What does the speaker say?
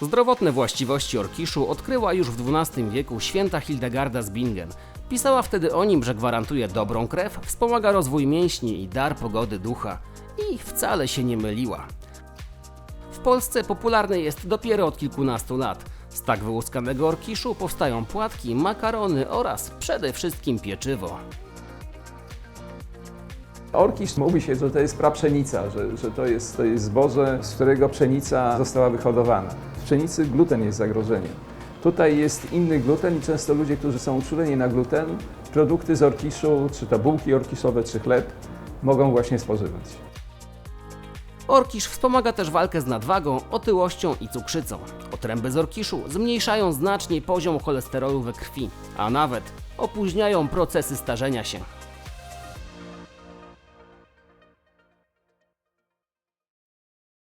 Zdrowotne właściwości orkiszu odkryła już w XII wieku święta Hildegarda z Bingen. Pisała wtedy o nim, że gwarantuje dobrą krew, wspomaga rozwój mięśni i dar pogody ducha. I wcale się nie myliła. W Polsce popularny jest dopiero od kilkunastu lat. Z tak wyłuskanego orkiszu powstają płatki, makarony oraz przede wszystkim pieczywo. Orkisz mówi się, że to jest prapszenica, że, że to, jest, to jest zboże, z którego pszenica została wyhodowana. Pszenicy gluten jest zagrożeniem. Tutaj jest inny gluten i często ludzie, którzy są uczuleni na gluten, produkty z orkiszu, czy to bułki orkiszowe, czy chleb, mogą właśnie spożywać. Orkisz wspomaga też walkę z nadwagą, otyłością i cukrzycą. Otręby z orkiszu zmniejszają znacznie poziom cholesterolu we krwi, a nawet opóźniają procesy starzenia się.